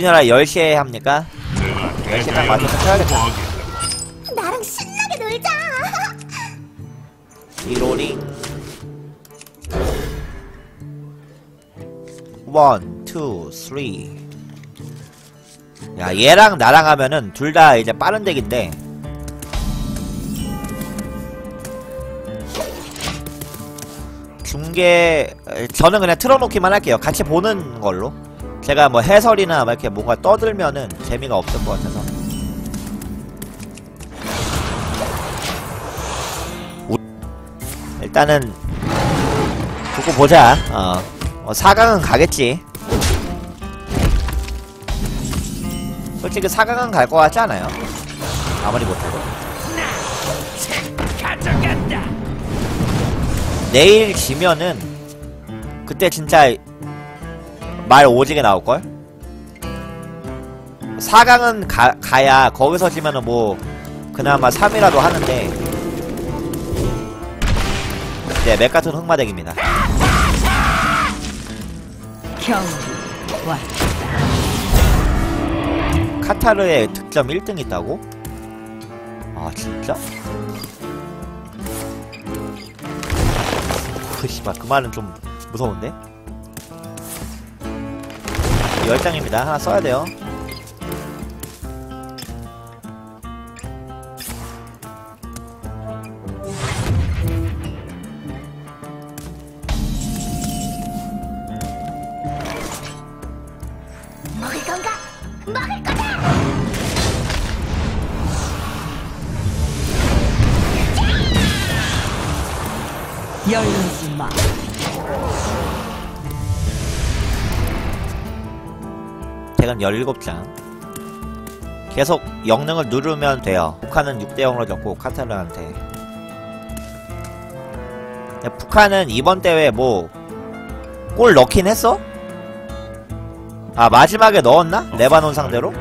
우리나라 10시에 합니까? 10시 딱 맞춰서 쳐야겠다. 나랑 신나게 놀자. 리로링. 원, 투, 쓰리. 야, 얘랑 나랑 하면은 둘 다 이제 빠른 덱인데. 중계, 저는 그냥 틀어놓기만 할게요. 같이 보는 걸로. 제가 뭐 해설이나 막 이렇게 뭔가 떠들면은 재미가 없을 것 같아서. 일단은 두고 보자. 어. 어 4강은 가겠지. 솔직히 4강은 갈 것 같지 않아요? 아무리 못해도. 내일 지면은 그때 진짜 말 오지게 나올걸? 4강은 가, 가야 거기서 지면은 뭐 그나마 3이라도 하는데 네, 맥 같은 흑마덱입니다. 카타르에 득점 1등 있다고? 아, 진짜? 그 씨발, 그 말은 좀 무서운데? 10장입니다. 하나 써야 돼요. 먹을 덱은 17장. 계속 영능을 누르면 돼요. 북한은 6대0으로 졌고, 카타르한테. 야, 북한은 이번 대회 뭐, 골 넣긴 했어? 아, 마지막에 넣었나? 레바논 상대로?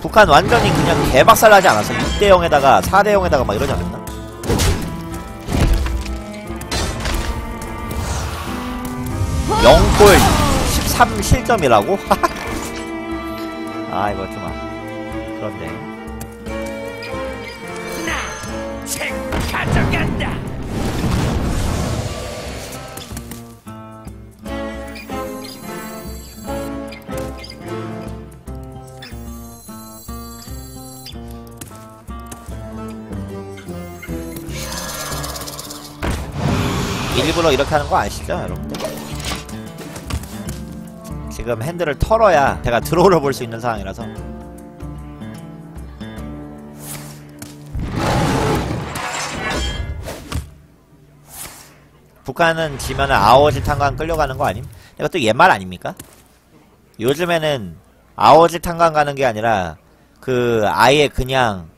북한 완전히 그냥 개박살 나지 않았어? 6대0에다가 4대0에다가 막 이러지 않았나? 영골 13 실점이라고? 아 이거 좀 아. 그런데. 일부러 이렇게 하는 거 아시죠 여러분들? 지금 핸들을 털어야 제가 드로우를 볼 수 있는 상황이라서 북한은 지면은 아오지 탄광 끌려가는 거 아님? 이것도 옛말 아닙니까? 요즘에는 아오지 탄광 가는 게 아니라 그 아예 그냥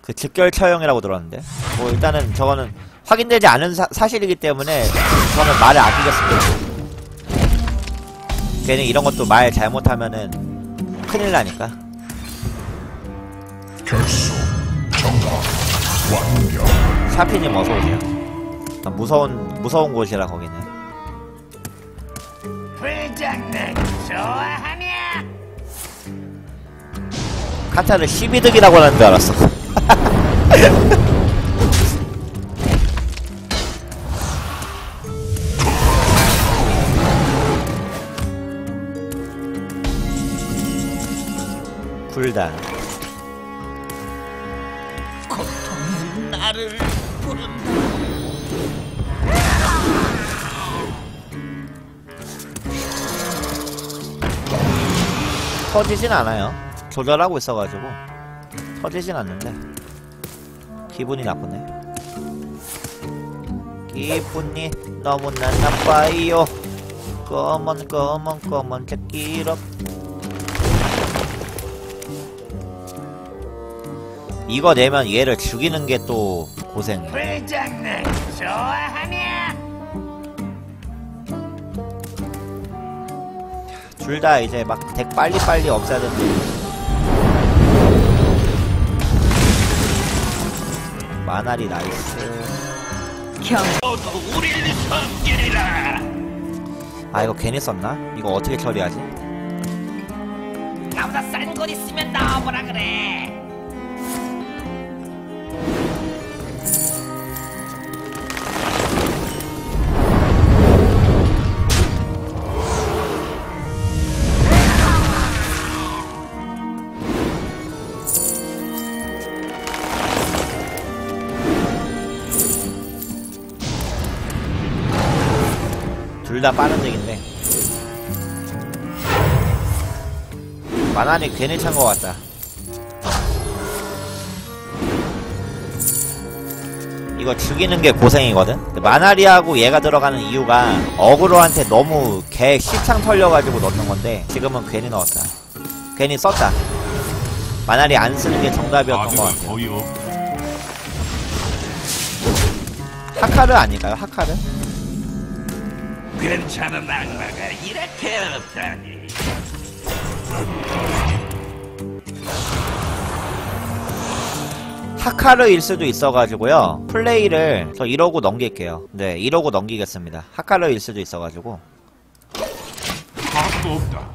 그 즉결 처형이라고 들었는데 뭐 일단은 저거는 확인되지 않은 사, 사실이기 때문에 저는 말을 아끼겠습니다 괜히 이런 것도 말 잘못하면은 큰일 나니까. 결수 샤피님 어서 오세요. 아, 무서운 무서운 곳이라 거기는. 불장난 좋아하냐? 카타를 12득이라고 하는 줄 알았어 굴단 고통이 나를 부른다. 터지진 않아요. 조절하고 있어가지고 터지진 않는데 기분이 나쁘네. 기분이 너무나 나빠요. 검은 검은 검은 새끼럽 이거 내면 얘를 죽이는 게 또 고생이야 불장난 좋아하냐? 둘 다 이제 막 덱 빨리빨리 없애야 되는데 마나리 나이스. 아 이거 괜히 썼나? 이거 어떻게 처리하지? 나보다 싼건 있으면 나와보라 그래. 둘 다 빠른 얘긴데. 만화니 괜히 찬 것 같다. 이거 죽이는 게 고생이거든? 마나리하고 얘가 들어가는 이유가 어그로한테 너무 개 시창 털려가지고 넣는 건데 지금은 괜히 넣었다. 괜히 썼다. 마나리 안 쓰는 게 정답이었던 것 같아요. 없. 하카르 아닐까요? 하카르? 괜찮은 악마가 이렇게 없다니. 하카르일 수도 있어가지고요. 플레이를 저 이러고 넘길게요. 네, 이러고 넘기겠습니다. 하카르일 수도 있어가지고. 답도 없다.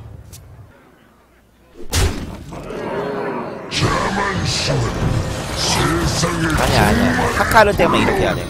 아니야, 아니야. 하카르 때문에 이렇게 해야 돼.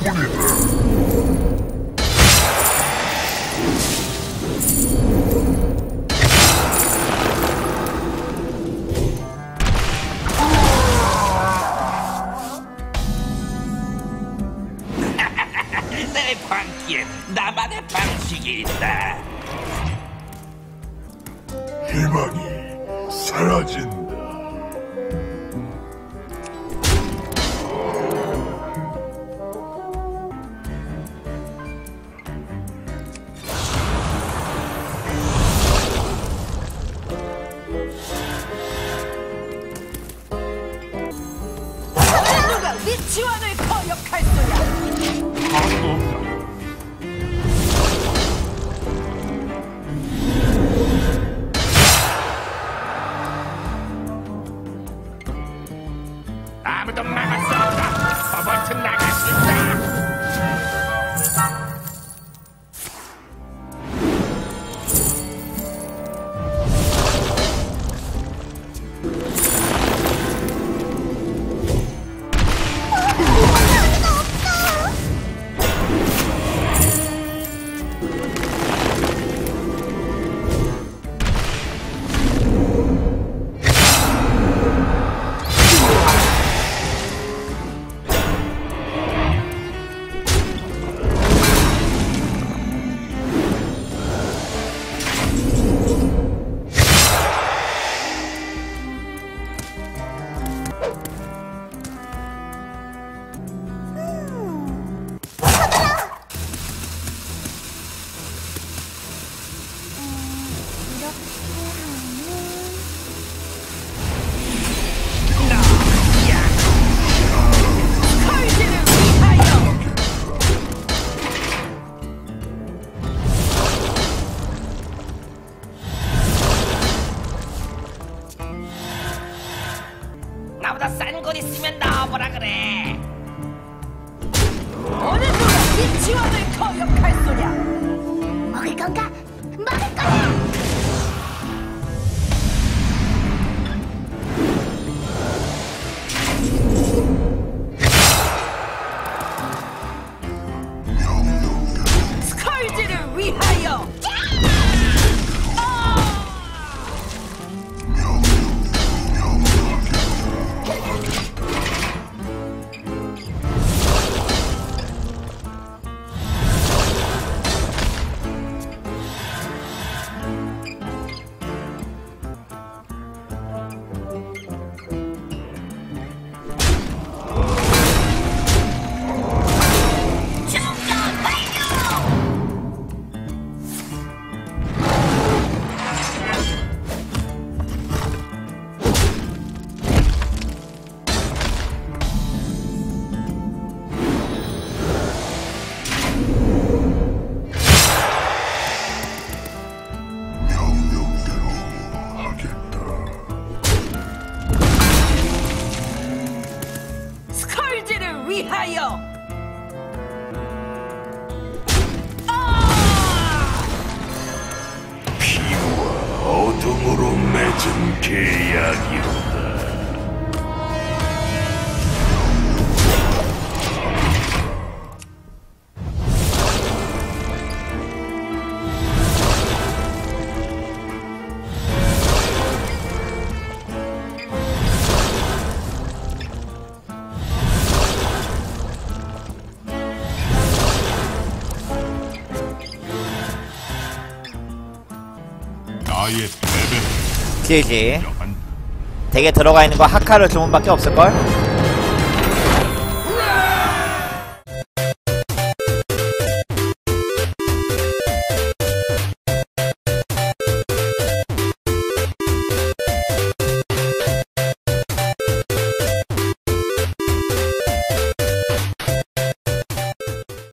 희망이 사라진다. 누가 위치원을 거역할 소야 나보다 싼건 있으면 나와보라 그래. 어느 누가 위치원을 위하여! 피와 어둠으로 맺은 계약이로 한 덱에 들어가 있는 거 하카를 주문밖에 없을걸?